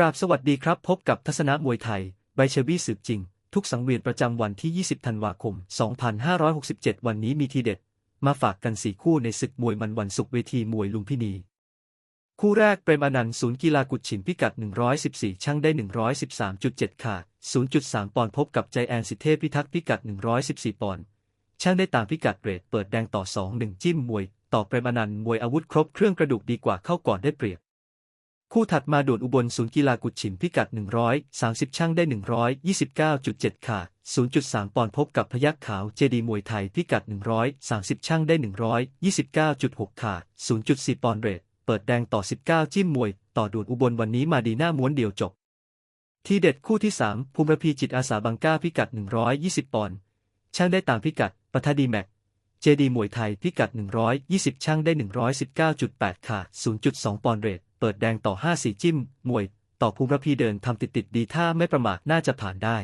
กราบสวัสดีครับ พบกับทัศนะมวยไทย ใบเชอรี่สืบจริง ทุกสังเวียนประจำวันที่ 20 ธันวาคม 2567 วันนี้มีทีเด็ด มาฝากกัน4คู่ในศึกมวยมันวันศุกร์เวทีมวยลุมพินี คู่แรกเปรมอนันต์ศูนย์กีฬากุดฉิมพิกัด 114 ช่างได้ 113.7 ขาด 0.3 ปอนด์พบกับใจแอนสิทธิเทพพิทักษ์พิกัด 114 ปอนด์ช่างได้ตามพิกัดเรทเปิดแดงต่อ 2-1 จิ้มมวย ต่อเปรมอนันต์มวยอาวุธครบเครื่องกระดูกดีกว่าเข้าก่อนได้เปรียบ คู่ถัดมาโดดอุบลศูนย์กีฬากุดฉิมพิกัด 130 ช่างได้ 129.7ขาด0.3 ปอนด์พบกับพยัคฆ์ขาวเจดีมวยไทยพิกัด 130 ช่างได้ 129.6ขาด0.4 ปอนด์เรทเปิดแดงต่อ 19 จิ้มมวย ต่อโดดอุบลวันนี้มาดีหน้าม้วนเดียวจบ ทีเด็ดคู่ที่ 3 ภูมิระพีจิตอาสาบังก้าพิกัด 120 ปอนด์ช่างได้ตามพิกัดปทดีแม็กเจดีมวยไทยพิกัด 120 ช่างได้ 119.8ขาด0.2 ปอนด์เรท เปิดแดงต่อ5-4จิ้ม มวย ต่อภูมิระพีเดินทำติดติดดีถ้าไม่ประมาทน่าจะผ่านได้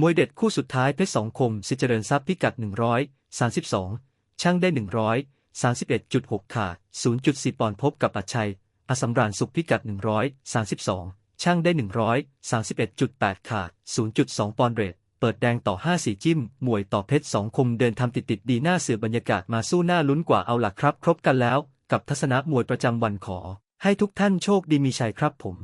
มวยเด็ดคู่สุดท้ายเพชรสองคม สิเจริญทรัพย์พิกัด 132 ช่างได้ 131.6 ขาด 0.4 ปอนด์พบกับอัจชัย อสำราญสุขพิกัด 132 ช่างได้ 131.8 ขาด 0.2 ปอนด์เรทเปิดแดงต่อ5-4จิ้ม มวยต่อเพชรสองคมเดินทำติดติดดีหน้าเสือบรรยากาศมาสู้หน้าลุ้นกว่าเอาล่ะครับ ครบกันแล้ว กับทัศนะมวยประจำวันขอ ให้ทุกท่านโชคดีมีชัยครับผม